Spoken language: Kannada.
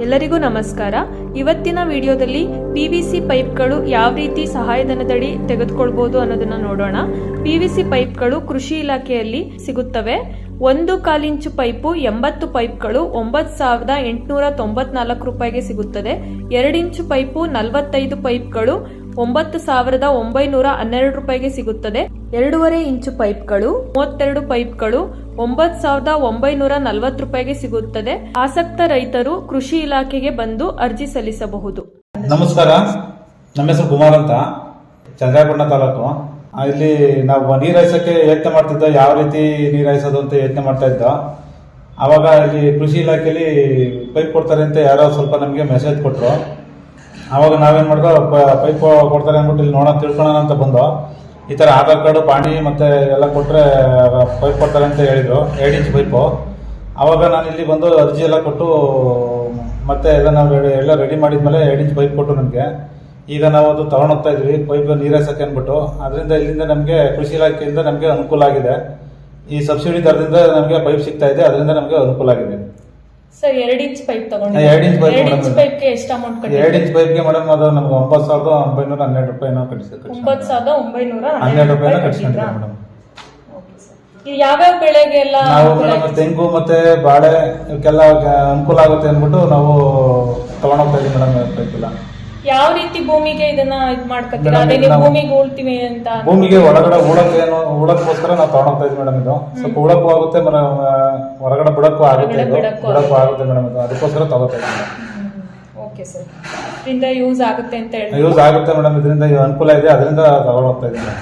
ಎಲ್ಲರಿಗೂ ನಮಸ್ಕಾರ. ಇವತ್ತಿನ ವಿಡಿಯೋದಲ್ಲಿ ಪಿ ವಿ ಸಿ ಪೈಪ್ಗಳು ಯಾವ ರೀತಿ ಸಹಾಯಧನದಡಿ ತೆಗೆದುಕೊಳ್ಬಹುದು ಅನ್ನೋದನ್ನ ನೋಡೋಣ. ಪಿ ವಿ ಸಿ ಪೈಪ್ಗಳು ಕೃಷಿ ಇಲಾಖೆಯಲ್ಲಿ ಸಿಗುತ್ತವೆ. ಒಂದು ಕಾಲಿಂಚು ಪೈಪು ಎಂಬತ್ತು ಪೈಪ್ಗಳು ಒಂಬತ್ತು ಸಾವಿರದ ಎಂಟುನೂರ ತೊಂಬತ್ನಾಲ್ಕು ರೂಪಾಯಿಗೆ ಸಿಗುತ್ತದೆ. ಎರಡಿಂಚು ಪೈಪು ನಲವತ್ತೈದು ಪೈಪ್ಗಳು ಒಂಬತ್ತು ಸಾವಿರದ ಒಂಬೈನೂರ ಹನ್ನೆರಡು ರೂಪಾಯಿಗೆ ಸಿಗುತ್ತದೆ. ಎರಡೂವರೆ ಇಂಚು ಪೈಪ್ಗಳು ಮೂವತ್ತೆರಡು ಪೈಪ್ಗಳು ಒಂಬತ್ತು ಸಾವಿರದ ಒಂಬೈನೂರ ನಲವತ್ತು ರೂಪಾಯಿಗೆ ಸಿಗುತ್ತದೆ. ಆಸಕ್ತ ರೈತರು ಕೃಷಿ ಇಲಾಖೆಗೆ ಬಂದು ಅರ್ಜಿ ಸಲ್ಲಿಸಬಹುದು. ನಮಸ್ಕಾರ. ನಮ್ಮ ಹೆಸರು ಕುಮಾರ್ ಅಂತ. ಚಂದ್ರಾಪಟ್ಟಣ ತಾಲೂಕು. ಇಲ್ಲಿ ನಾವು ನೀರು ಹಾಯಿಸೋಕ್ಕೆ ಯತ್ನ ಮಾಡ್ತಿದ್ದೋ, ಯಾವ ರೀತಿ ನೀರು ಹಾಯಿಸೋದು ಅಂತ ಯತ್ನ ಮಾಡ್ತಾ ಇದ್ದೋ, ಆವಾಗ ಇಲ್ಲಿ ಕೃಷಿ ಇಲಾಖೆಯಲ್ಲಿ ಪೈಪ್ ಕೊಡ್ತಾರೆ ಅಂತ ಯಾರೋ ಸ್ವಲ್ಪ ನಮಗೆ ಮೆಸೇಜ್ ಕೊಟ್ಟರು ಆವಾಗ ನಾವೇನು ಮಾಡಿದ್ರು ಪೈಪ್ ಕೊಡ್ತಾರೆ ಅಂದ್ಬಿಟ್ಟು ಇಲ್ಲಿ ನೋಡೋಣ, ತಿಳ್ಕೊಳ್ಳೋಣ ಅಂತ ಬಂದು. ಈ ಥರ ಆಧಾರ್ ಕಾರ್ಡು, ಪಾಣಿ ಮತ್ತು ಎಲ್ಲ ಕೊಟ್ಟರೆ ಪೈಪ್ ಕೊಡ್ತಾರೆ ಅಂತ ಹೇಳಿದರು ಎರಡು ಇಂಚ್ ಪೈಪು ಆವಾಗ ನಾನು ಇಲ್ಲಿ ಬಂದು ಅರ್ಜಿ ಎಲ್ಲ ಕೊಟ್ಟು, ಮತ್ತೆ ಎಲ್ಲ ನಾವು ರೆಡಿ ಎಲ್ಲ ರೆಡಿ ಮಾಡಿದ್ಮೇಲೆ ಎರಡು ಇಂಚ್ ಪೈಪ್ ಕೊಟ್ಟು ನಮಗೆ. ಈಗ ನಾವು ಅದು ತಗೊಂಡೋಗ್ತಾ ಇದ್ವಿ ಪೈಪ್ ನೀರು ಹಾಸಕ್ಕೆ ಅಂದ್ಬಿಟ್ಟು. ಅದರಿಂದ ಇಲ್ಲಿಂದ ನಮಗೆ ಕೃಷಿ ಇಲಾಖೆಯಿಂದ ನಮಗೆ ಅನುಕೂಲ ಆಗಿದೆ. ಈ ಸಬ್ಸಿಡಿ ದರದಿಂದ ನಮಗೆ ಪೈಪ್ ಸಿಗ್ತಾ ಇದೆ ಅದರಿಂದ ನಮಗೆ ಅನುಕೂಲ ಆಗಿದೆ. ಸರ್ ಎರಡು ಇಂಚ್ ಪೈಪ್ ತಗೊಂಡಿದ್ದೀರಾ? ಎರಡು ಇಂಚ್ pipe ಎರಡು ಇಂಚ್ madam. ಪೈಪ್ಗೆ ಎಷ್ಟು ಅಮೌಂಟ್ ಎರಡು ಇಂಚ್ ಪೈಪ್ಗೆ ಮೇಡಮ್ ಅದು ನಮ್ಗೆ ಒಂಬತ್ತು ಸಾವಿರದ ಒಂಬೈನೂರ ಹನ್ನೆರಡು ರೂಪಾಯಿ ಕಟ್ಟಿಸಿ ಒಂಬತ್ತು ಸಾವಿರದ ಒಂಬೈನೂರ ಹನ್ನೆರಡು ರೂಪಾಯಿನ ಕಟ್ಟಿಸ್ಕೊಂಡಿದ್ದೀವಿ ಮೇಡಮ್ ಯಾವ್ಯಾವ ಬೆಳೆಗೆಲ್ಲ ನಾವು ಮೇಡಮ್ ತೆಂಗು ಮತ್ತೆ ಬಾಳೆ ಇವಕ್ಕೆಲ್ಲ ಅನುಕೂಲ ಆಗುತ್ತೆ ಅಂದ್ಬಿಟ್ಟು ನಾವು ತಗೊಂಡೋಗ್ತಾ ಇದೀವಿ ಮೇಡಮ್ ಪೈಪ್ ಎಲ್ಲ ಯಾವ ರೀತಿ ಭೂಮಿಗೆ ಇದನ್ನ ಇದ್ ಮಾಡ್ಕೊತೀರಾ ಮೇಡಮ್, ಅದೇ ನೀವು ಭೂಮಿಗೆ ಉಳ್ತೀವಿ ಅಂತ ಭೂಮಿಗೆ ಒಳಗಡೆ ಉಳಕ್ಕೆ ಏನೋ ಉಳಕ್ಕೋಸ್ಕರ ನಾವು ತಗೊಂಡೋಗ್ತಾ ಇದ್ವಿ ಮೇಡಮ್ ಇದು. ಸ್ವಲ್ಪ ಉಳಕ್ಕೂ ಆಗುತ್ತೆ ಮರ ಹೊರಗಡೆ ಬಿಡಕ್ಕೂ ಆಗುತ್ತೆ ಇದು. ಬಿಡಕ್ಕೂ ಬಿಡಕ್ಕೂ ಆಗುತ್ತೆ. ಮೇಡಮ್ ಇದು. ಅದಕ್ಕೋಸ್ಕರ ತಗೋತಾ ಇದ್ದೀವಿ ಓಕೆ ಸರ್. ಇದರಿಂದ ಯೂಸ್ ಆಗುತ್ತೆ ಅಂತ ಹೇಳಿ ಯೂಸ್ ಆಗುತ್ತೆ ಮೇಡಮ್ ಇದರಿಂದ ಅನುಕೂಲ ಇದೆ ಅದರಿಂದ ತಗೊಂಡೋಗ್ತಾ ಇದೀವಿ